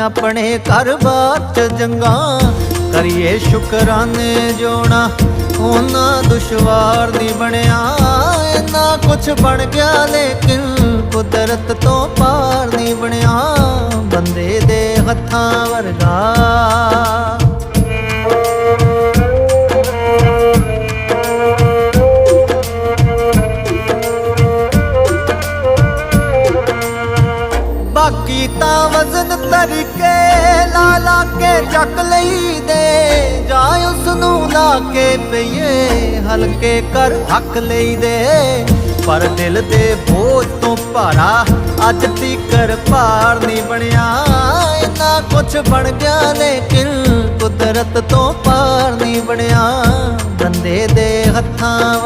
ਆਪਣੇ ਘਰ ਬਾਤ ਜੰਗਾਂ। ਕਰੀਏ ਸ਼ੁਕਰਾਨੇ ਜੋਣਾ, ਉਹਨਾਂ ਦੁਸ਼ਵਾਰ ਨਹੀਂ ਬਣਿਆ। ਇੰਨਾ ਕੁਛ ਬਣ ਗਿਆ ਲੇਕਿਨ ਕੁਦਰਤ ਤੋਂ ਪਾਰ ਨਹੀਂ ਬਣਿਆ। ਬੰਦੇ ਦੇ ਹੱਥਾਂ ਵਰਗਾ ਬਾਕੀ ਤਾਂ ਵਜ਼ਨ ਤਰੀਕੇ ਲਾ ਲਾ ਕੇ ਚੱਕ ਲਈਦੇ। ਜਾਂ ਉਸ ਨੂੰ ਲਾ ਕੇ ਪਈਏ, ਹਲਕੇ ਕਰ ਹੱਕ ਲਈਦੇ। ਪਰ ਦਿਲ ਦੇ ਬੋਝ ਤੋਂ ਭਾਰਾ ਅੱਜ ਤੀਕਰ ਭਾਰ ਨਹੀਂ ਬਣਿਆ। ਇੰਨਾ ਕੁਛ ਬਣ ਗਿਆ ਲੇਕਿਨ ਕੁਦਰਤ ਤੋਂ ਪਾਰ ਨਹੀਂ ਬਣਿਆ। ਬੰਦੇ ਦੇ ਹੱਥਾਂ